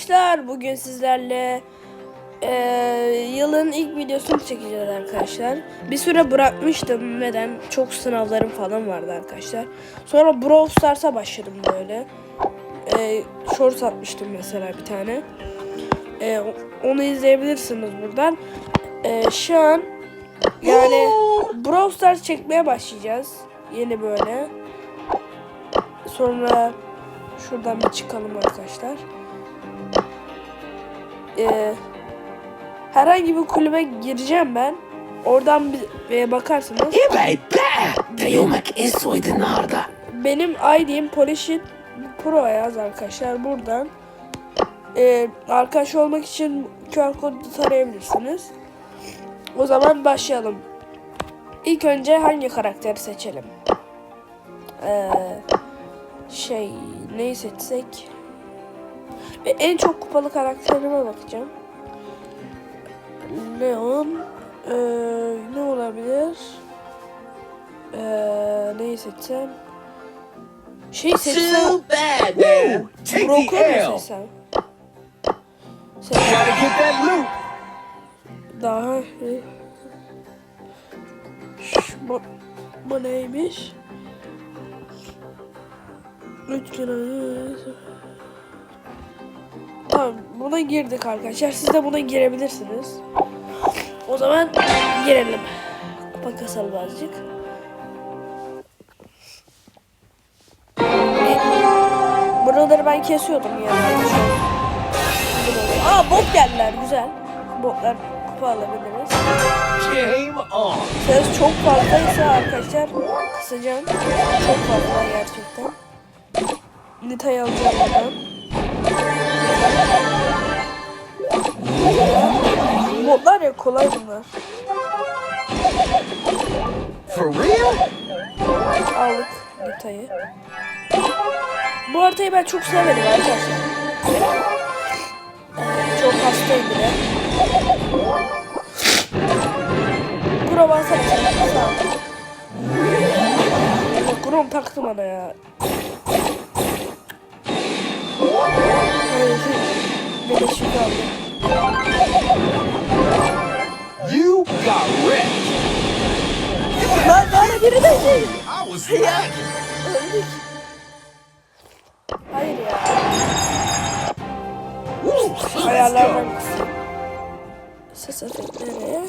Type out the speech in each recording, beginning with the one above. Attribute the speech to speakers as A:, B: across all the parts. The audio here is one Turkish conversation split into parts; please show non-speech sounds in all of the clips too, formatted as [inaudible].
A: arkadaşlar. Bugün sizlerle eee, yılın ilk videosunu çekeceğiz arkadaşlar. Bir süre bırakmıştım. Neden? Çok sınavlarım falan vardı arkadaşlar. Sonra Brawl Stars'a başladım böyle. Eee shorts atmıştım mesela bir tane. Eee, onu izleyebilirsiniz buradan. Eee, şu an yani Brawl Stars çekmeye başlayacağız. Yeni böyle. Sonra şuradan bir çıkalım arkadaşlar e, herhangi bir kulübe gireceğim ben. Oradan bir e, bakarsınız.
B: Evet be. Teyumek esoydun orada.
A: Benim ID'm Polishit Pro yaz arkadaşlar buradan. E, arkadaş olmak için QR kodu tarayabilirsiniz. O zaman başlayalım. İlk önce hangi karakteri seçelim? Ee, şey neyi seçsek? Ve en çok kupalı karakterime bakacağım. Leon ee, ne olabilir? Ee, neyi seçsem? Şey seçsem Brock'u mu seçsem? Seçsem daha bu, bu neymiş? Üç lira. Tamam buna girdik arkadaşlar. Siz de buna girebilirsiniz. O zaman girelim. Kupa kasalım azıcık. Buraları ben kesiyordum yani. Aa bot geldiler güzel. Botlar kupa alabiliriz.
B: Game on
A: Ses çok fazlaysa arkadaşlar kısacağım. Çok fazla gerçekten. Nita'yı alacağım buradan. Botlar ya kolay bunlar.
B: For real?
A: Aldık Nita'yı. Bu haritayı ben çok sevmedim arkadaşlar. Ee, çok hastayım bile. Sağ ol. Kurum taktı bana ya. Hayır, Beleşik aldı.
B: You got wrecked
A: Lan bana biri de şey.
B: I was lagging
A: Öldük. Hayır ya. Ayarlardan. Ses efektleri.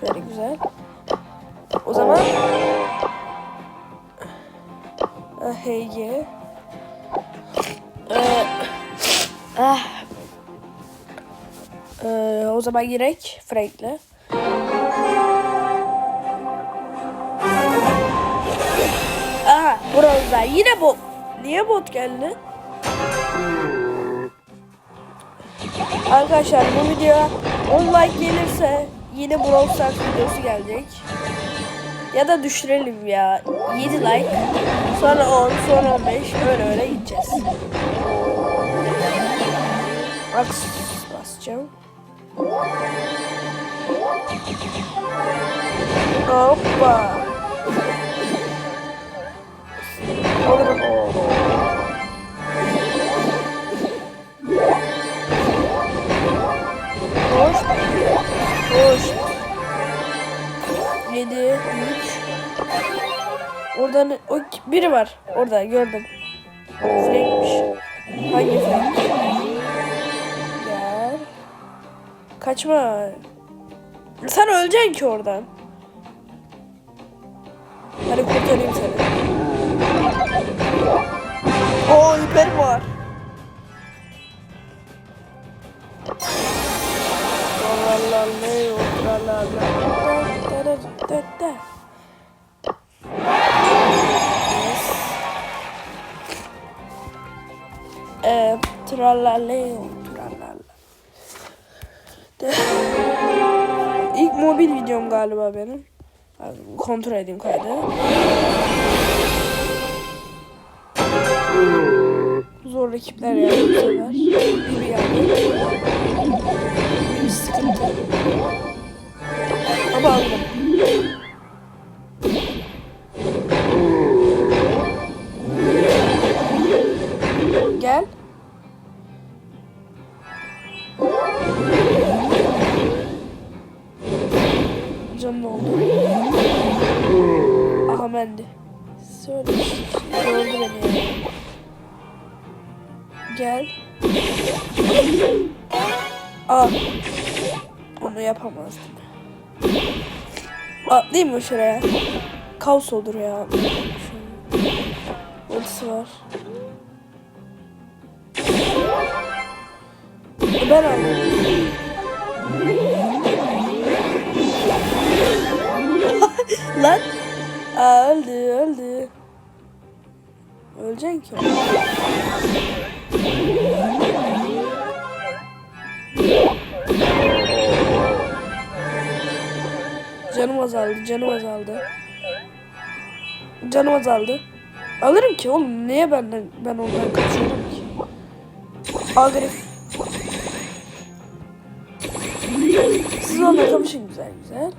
A: Şöyle güzel. O zaman Ah, HG zaman girek Frank'le. Aha bronzlar yine bot. Niye bot geldi? Arkadaşlar bu videoya 10 like gelirse yine Brawl Stars videosu gelecek. Ya da düşürelim ya. 7 like. Sonra 10, sonra 15. Öyle öyle gideceğiz. Aks basacağım. Hoppa. Alırım. Hoş. Hoş. 7 3 Orada ne- o biri var. Orada gördüm. Frank'miş. Hangi Frank? Kaçma. Sen öleceksin ki oradan. Hadi kurtarayım seni. Oo hiper var. La la la mobil videom galiba benim. Kontrol edeyim kaydı. Zor rakipler yani bu sefer. Bir yani. Bir sıkıntı. Ama aldım. Aa. Onu yapamazdım. Atlayayım mı şuraya? Kaos olur ya. Ultisi var. E Ben aldım. [laughs] Lan. Aa, öldü öldü. Öleceksin ki. Canım azaldı, canım azaldı. Canım azaldı. Alırım ki oğlum. Niye benden ben ondan kaçıyorum ki? Agrif. Siz onunla kapışın güzel güzel.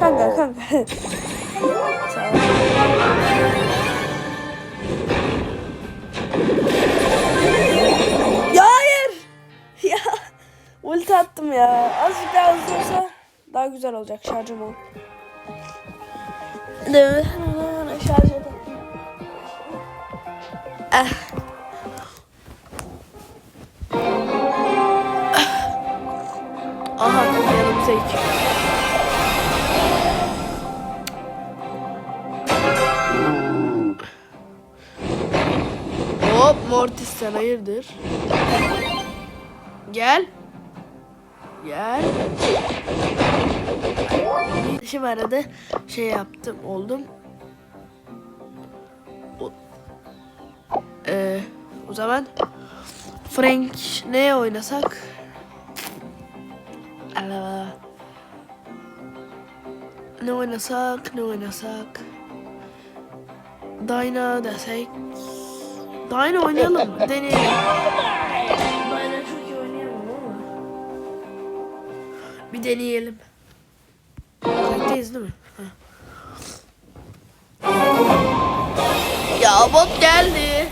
A: Kanka kanka. [laughs] Sağ ol. Ya hayır. [laughs] Ya ulti attım ya. Azıcık daha hızlı olsa daha güzel olacak şarjım o. Şarj edin. Ah. Aha yanımıza iki. Hop Mortis sen hayırdır? Gel. Gel. Şimdi arada şey yaptım oldum. O, Ee, o zaman Frank neye oynasak? Aa, ne oynasak, ne oynasak? Dyna desek. Dyna oynayalım mı? Deneyelim. Dyna çok iyi oynayamam ama. Bir deneyelim. Kayıttayız değil mi? Ya bot geldi.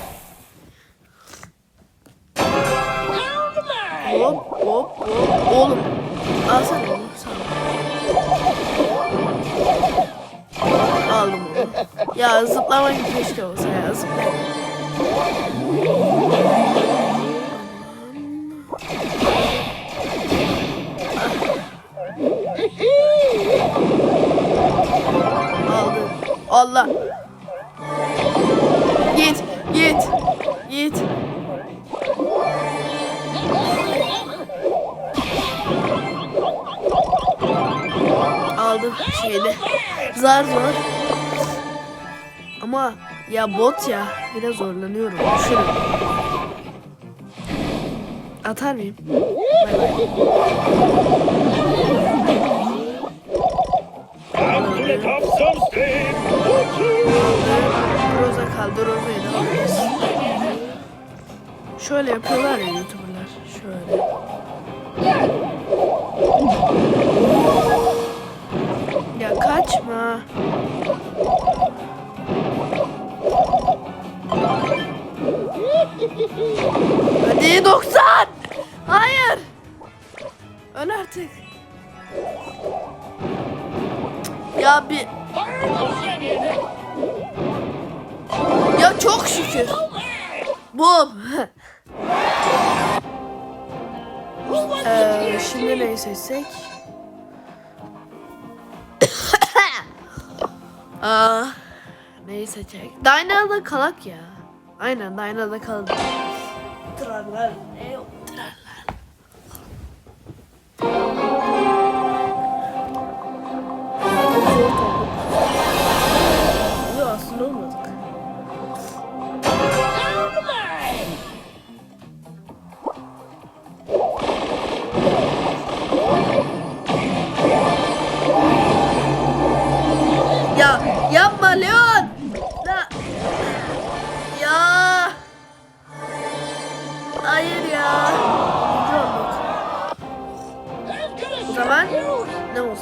A: Hop hop hop. Oğlum. Alsana. Sağ ol. Aldım onu. Ya zıplama keşke olsa ya zıplama. Ya bot ya. Biraz zorlanıyorum. Şunu. Atar mıyım? Bay bay.
C: Let off some steam.
A: Roza kaldı. Roza'yı da alırız. Şöyle yapıyorlar ya youtuberlar. Şöyle. Ya kaçma. Hadi 90. Hayır. Öl artık. Ya bir Ya çok şükür. Bum. ee, şimdi neyi seçsek? [coughs] Aa, neyi seçecek? Dyna'da kalak ya. Aynen Dyna'da kalak. Trarlar. Ne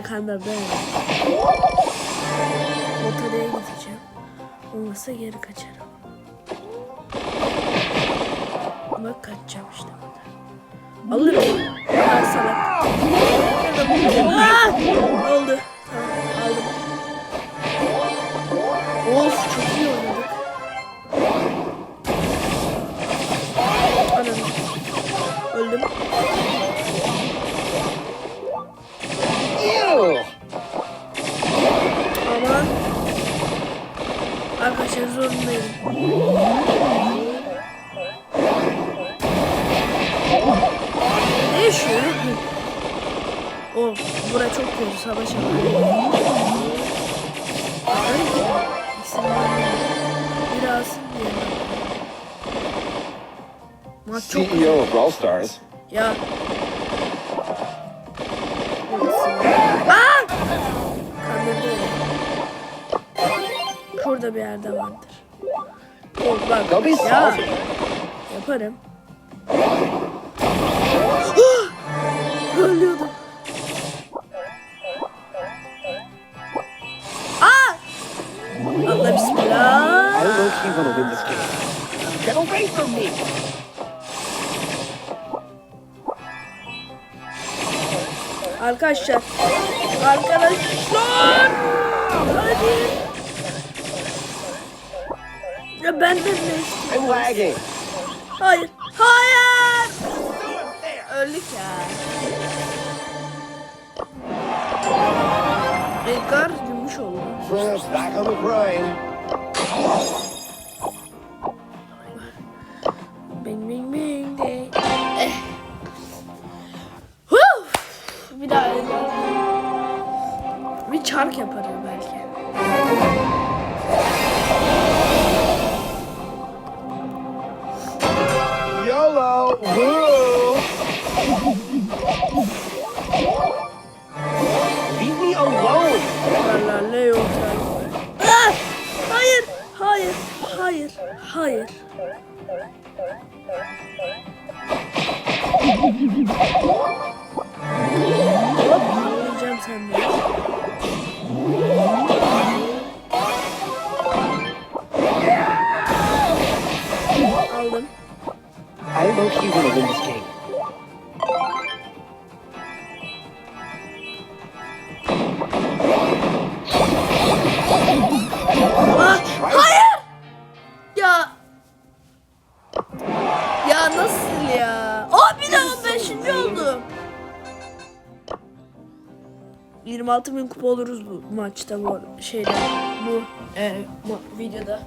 A: Ne kandırdı. Ortadaya gideceğim. Olmazsa geri kaçarım. Bak kaçacağım işte burada. Alırım. Aa, salak. Aa! Oldu. Maç çok
C: CEO of Brawl Stars.
A: ya. Aa! Şurada bir yerde vardır. Oh bak. Ya. Yaparım. [gasps] Ölüyordum. Arkadaşlar. Arkadaşlar. Hadi. Ya benden ne istiyorsun?
C: I'm lagging.
A: Hayır. Hayır. Öldük ya. Edgar gümüş oldu. 26 bin kupa oluruz bu maçta bu şeyde bu e, bu videoda.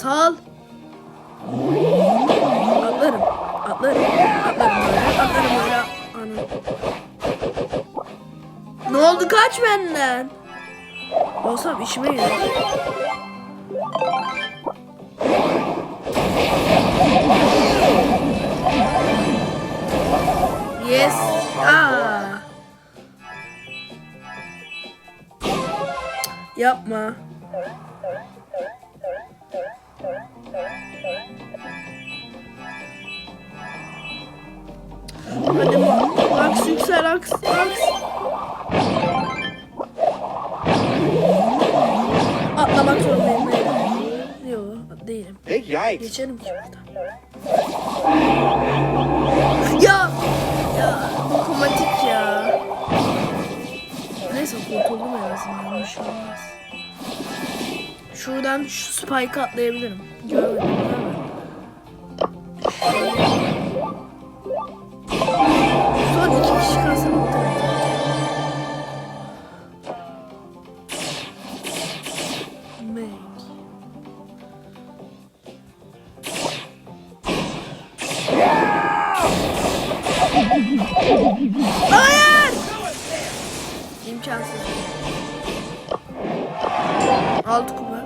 A: Sal. Atlarım. Atlarım. Atlarım böyle. Atlarım böyle. Ana. Ne oldu kaç benden? Olsam işime gelir. Yes. Aa. Yapma. Aks aks. Atlamak zorundayım. Yok değilim. Geçerim ki buradan. Ya! Ya dokunmatik ya. Neyse kurtuldum en azından. Bir şey olmaz. Şuradan şu spike'ı atlayabilirim. Görmedim değil Hayır! İmkansız. Alt kuma.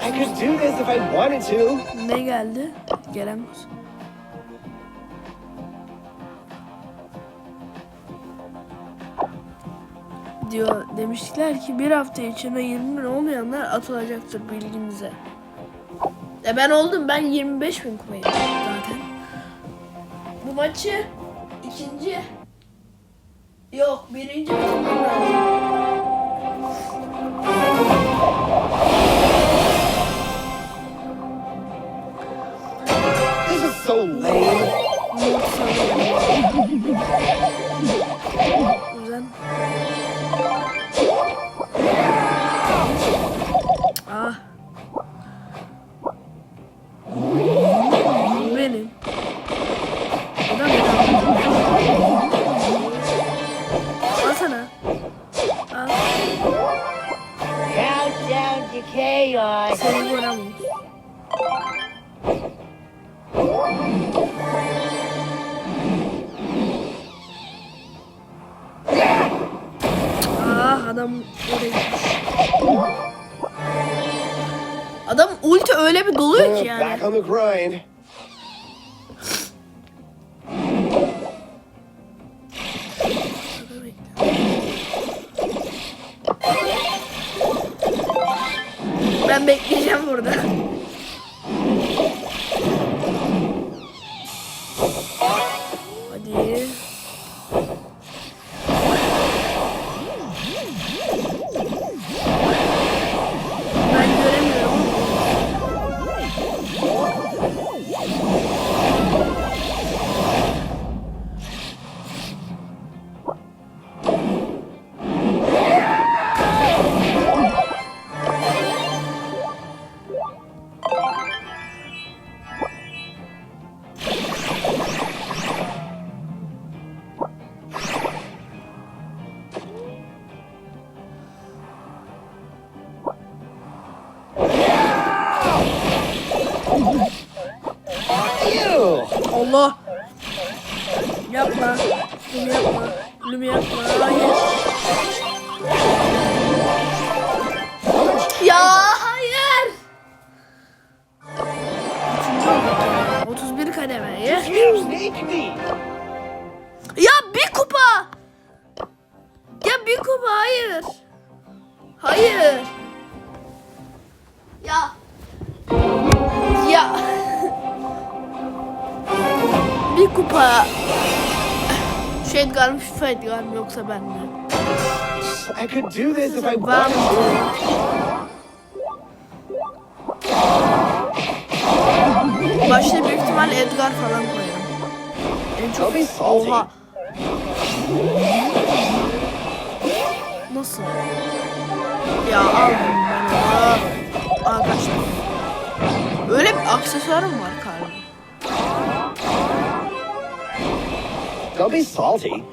C: I could do this if I wanted to.
A: Ne geldi? Gelemez. Diyor demişler ki bir hafta içinde 20 bin olmayanlar atılacaktır bilginize. E ben oldum ben 25 bin kupayım zaten. Bu maçı ikinci yok birinci bitirmem lazım.
C: This is so lame.
A: Güzel.
C: The grind.
A: Ben bekleyeceğim burada. Yapma. Bunu yapma. Bunu yapma. Hayır. Ya hayır. Üçüncü olduk ya. 31 kademe. Ya.
C: You sneak me.
A: ya bir kupa. Ya bir kupa hayır. Hayır. Ya. Ya. [laughs] bir kupa. Şu Edgar mı şu Edgar mı yoksa ben mi?
C: I could do this if I wanted to.
A: Başta büyük ihtimal Edgar falan koyarım. En çok. Oha. Nasıl? Ya aldım ben. Arkadaşlar. Öyle bir aksesuarım var galiba.
C: Don't be salty.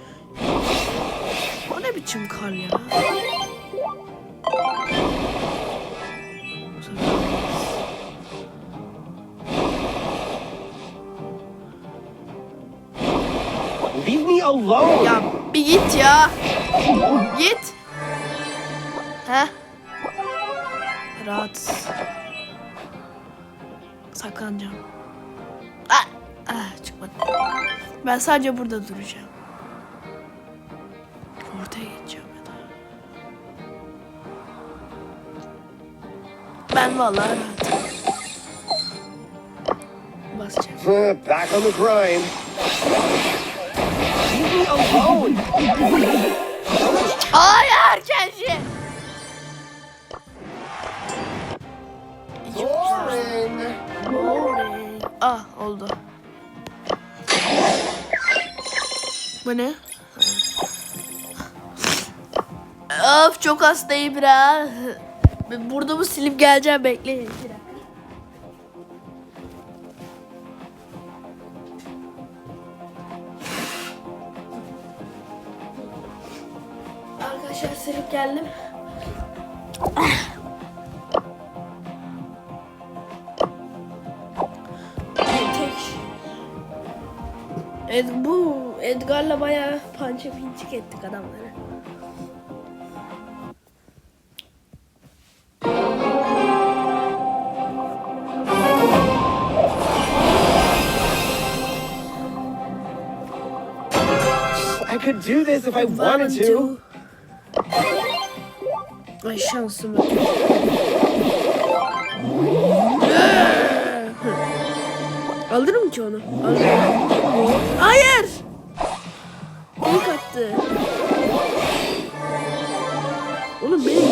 A: O ne biçim kar ya?
C: Leave me alone.
A: Ya bir git ya. Git. He? Rahatsız. Saklanacağım. Ah, ah çıkmadı. Ben sadece burada duracağım. Ortaya geçeceğim ya da. Ben vallahi rahatım. Basacağım.
C: Back on the grind.
A: Hayır kupa.
C: Boring.
A: Boring. Ah oldu. Bu ne? Of çok hastayım biraz. Burada mı silip geleceğim bekleyin. Pança pinçik ettik adamları.
C: I could do this if I wanted to.
A: Ay şansım. Alırım ki onu. Alırım. Hayır.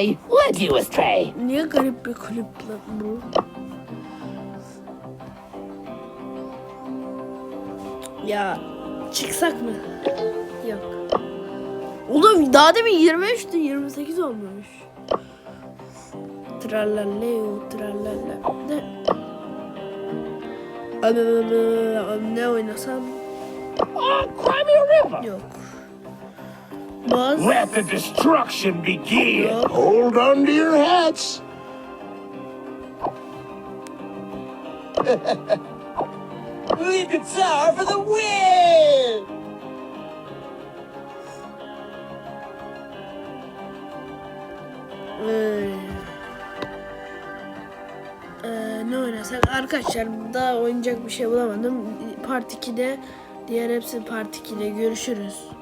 B: astray? Led you astray.
A: niye garip bir kulüp lan bu? Ya çıksak mı? Yok. Oğlum daha demin 23'tü 28 olmuş. Trallaleo trallalla. Ne? Ne oynasam?
C: Oh, cry me a river.
A: Yok. Baz.
C: Let the destruction begin.
A: Yok.
C: Hold on to your hats. [laughs] Lead guitar for the win!
A: Ee, ee, ne oynasak? Arkadaşlar daha oynayacak bir şey bulamadım. Part 2'de diğer hepsi Part 2'de görüşürüz.